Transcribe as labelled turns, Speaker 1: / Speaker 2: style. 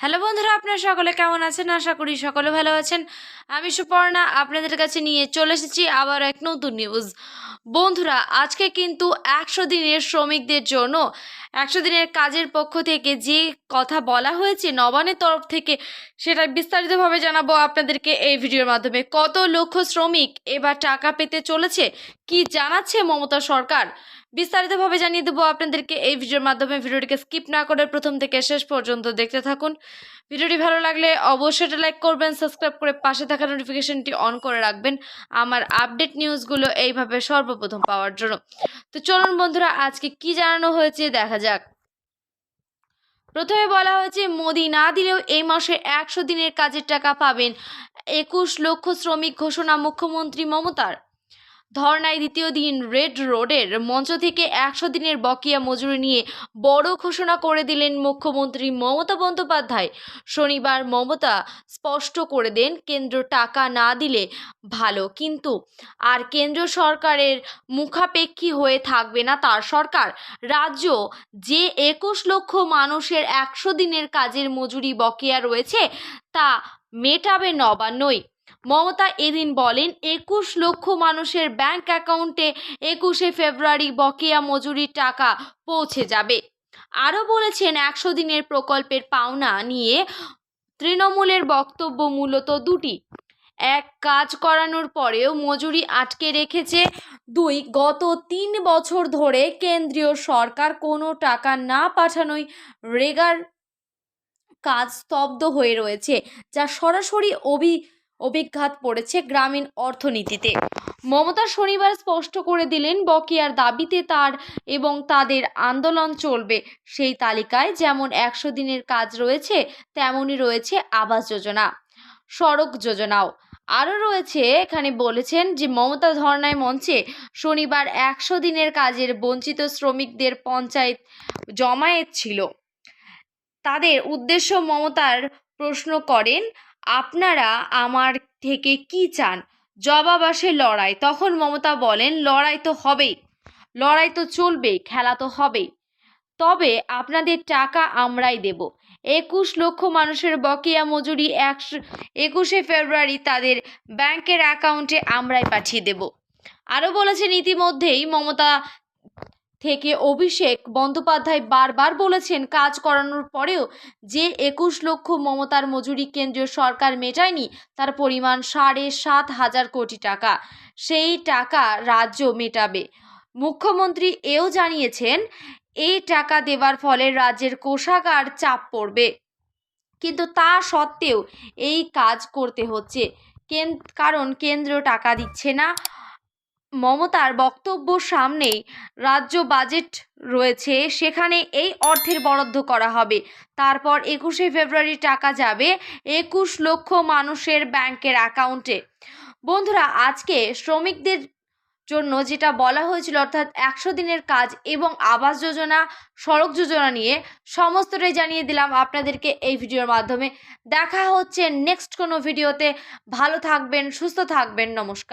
Speaker 1: Hello বন্ধুরা, আপনারা সকলে কেমন আছেন? আশা করি সকলে ভালো আছেন। আমি সুপর্ণা, আপনাদের কাছে নিয়ে চলে এসেছি আবার এক নতুন নিউজ বন্ধুরা, আজকে কিন্তু একশো দিনের শ্রমিকদের জন্য, একশো দিনের কাজের পক্ষ থেকে যে কথা বলা হয়েছে নবানের তরফ থেকে, সেটা বিস্তারিতভাবে জানাব আপনাদেরকে এই ভিডিওর মাধ্যমে। কত লক্ষ শ্রমিক এবার টাকা পেতে চলেছে, কি জানাচ্ছে মমতা সরকার? বিস্তারিতভাবে জানিয়ে দেবো আপনাদেরকে এই ভিডিওর মাধ্যমে। ভিডিওটিকে স্কিপ না করে প্রথম থেকে শেষ পর্যন্ত দেখতে থাকুন। ভিডিওটি ভালো লাগলে অবশ্যই এটা লাইক করবেন সাবস্ক্রাইব করে পাশে থাকা নোটিফিকেশনটি অন করে রাখবেন। আমার আপডেট নিউজগুলো এইভাবে সর্বপ্রথম পাওয়ার জন্য। তো চলুন বন্ধুরা, আজকে কি জানানো হয়েছে দেখা যাক। প্রথমে বলা হয়েছে, মোদি না দিলেও এই মাসে একশো দিনের কাজের টাকা পাবেন একুশ লক্ষ শ্রমিক ঘোষণা মুখ্যমন্ত্রী মমতার। ধর্নায় দ্বিতীয় দিন রেড রোডের মঞ্চ থেকে একশো দিনের বকেয়া মজুরি নিয়ে বড় ঘোষণা করে দিলেন মুখ্যমন্ত্রী মমতা বন্দ্যোপাধ্যায়। শনিবার মমতা স্পষ্ট করে দেন, কেন্দ্র টাকা না দিলে ভালো, কিন্তু আর কেন্দ্র সরকারের মুখাপেক্ষী হয়ে থাকবে না তার সরকার। রাজ্য যে একুশ লক্ষ মানুষের একশো দিনের কাজের মজুরি বকেয়া রয়েছে, তা মেটাবে নবান্নই। মমতা এদিন বলেন, একুশ লক্ষ মানুষের ব্যাংক অ্যাকাউন্টে একুশে ফেব্রুয়ারি বকেয়া মজুরির টাকা পৌঁছে যাবে। আরও বলেছেন, একশো দিনের প্রকল্পের পাওনা নিয়ে তৃণমূলের বক্তব্য মূলত দুটি। এক, কাজ করানোর পরেও মজুরি আটকে রেখেছে। দুই, গত তিন বছর ধরে কেন্দ্রীয় সরকার কোনো টাকা না পাঠানোই রেগার কাজ স্তব্ধ হয়ে রয়েছে, যা সরাসরি অভি অভিঘাত পড়েছে গ্রামীণ অর্থনীতিতে। মমতা শনিবার স্পষ্ট করে দিলেন, বকেয়ার দাবিতে তার এবং তাদের আন্দোলন চলবে। সেই তালিকায় যেমন একশো দিনের কাজ রয়েছে, তেমনই রয়েছে আবাস যোজনা, সড়ক যোজনাও। আরও রয়েছে, এখানে বলেছেন যে মমতা ধর্নায় মঞ্চে শনিবার একশো দিনের কাজের বঞ্চিত শ্রমিকদের পঞ্চায়েত জমায়েত ছিল। তাদের উদ্দেশ্য মমতার প্রশ্ন করেন আপনারা আমার থেকে কি চান? জবাব আসে লড়াই। তখন মমতা বলেন, লড়াই তো হবেই। লড়াই তো চলবেই, খেলা তো হবেই। তবে আপনাদের টাকা আমরাই দেব। একুশ লক্ষ মানুষের বকেয়া মজুরি একশো, একুশে ফেব্রুয়ারি তাদের ব্যাংকের অ্যাকাউন্টে আমরাই পাঠিয়ে দেব। আরও বলেছেন, ইতিমধ্যেই মমতা থেকে অভিষেক বন্দ্যোপাধ্যায় বারবার বলেছেন, কাজ করানোর পরেও যে একুশ লক্ষ মমতার মজুরি কেন্দ্রীয় সরকার মেটায়নি, তার পরিমাণ সাড়ে সাত হাজার কোটি টাকা। সেই টাকা রাজ্য মেটাবে। মুখ্যমন্ত্রী এও জানিয়েছেন এই টাকা দেওয়ার ফলে রাজ্যের কোষাগার চাপ পড়বে। কিন্তু তা সত্ত্বেও এই কাজ করতে হচ্ছে। কারণ কেন্দ্র টাকা দিচ্ছে না মমতার বক্তব্য সামনেই রাজ্য বাজেট রয়েছে, সেখানে এই অর্থের বরাদ্দ করা হবে। তারপর একুশে ফেব্রুয়ারি টাকা যাবে একুশ লক্ষ মানুষের ব্যাংকের অ্যাকাউন্টে। বন্ধুরা, আজকে শ্রমিকদের জন্য যেটা বলা হয়েছিল, অর্থাৎ একশো দিনের কাজ এবং আবাস যোজনা, সড়ক যোজনা নিয়ে সমস্তটাই জানিয়ে দিলাম আপনাদেরকে এই ভিডিওর মাধ্যমে। দেখা হচ্ছে নেক্সট কোনো ভিডিওতে। ভালো থাকবেন, সুস্থ থাকবেন, নমস্কার।